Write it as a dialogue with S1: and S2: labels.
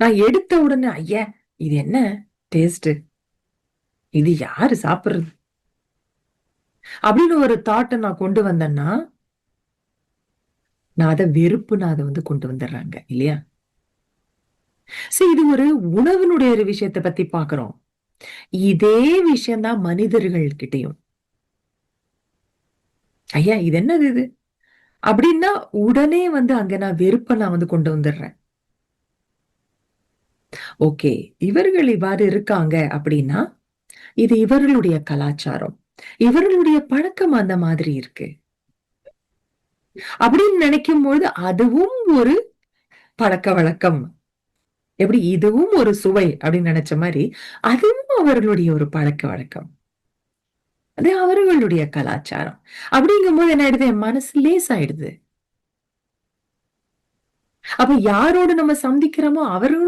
S1: நான் எடுத்த உடனே, ஐயா இது என்ன டேஸ்ட் இது யாரு சாப்பிடுறது? அப்படின்னு ஒரு தாட்ட நான் கொண்டு வந்தேன்னா நான் அத வெறுப்பு நான் அதை வந்து கொண்டு வந்துடுறாங்க இல்லையா? சரி இது ஒரு உணவினுடைய ஒரு விஷயத்த பத்தி பாக்குறோம் இதே விஷயம் தான் மனிதர்கள் கிட்டயும். ஐயா! இது என்னது இது? அப்படின்னா உடனே வந்து அங்க நான் வெறுப்ப நான் வந்து கொண்டு வந்துடுறேன். ஓகே. இவர்கள் இவ்வாறு இருக்காங்க அப்படின்னா, இது இவர்களுடைய கலாச்சாரம். இவர்களுடைய பழக்கம் அந்த மாதிரி இருக்கு. அப்படின்னு நினைக்கும் பொழுது அதுவும் ஒரு பழக்கவழக்கம். எப்படி இதுவும் ஒரு சுவை அப்படின்னு நினைச்ச மாதிரி அதுவும் அவர்களுடைய ஒரு பழக்கவழக்கம். அது அவர்களுடைய கலாச்சாரம். அப்படிங்கும் போது என்ன ஆயிடுது? என் மனசு லேசாயிடுது. அப்ப யாரோடு நம்ம சந்திக்கிறோமோ அவர்களும்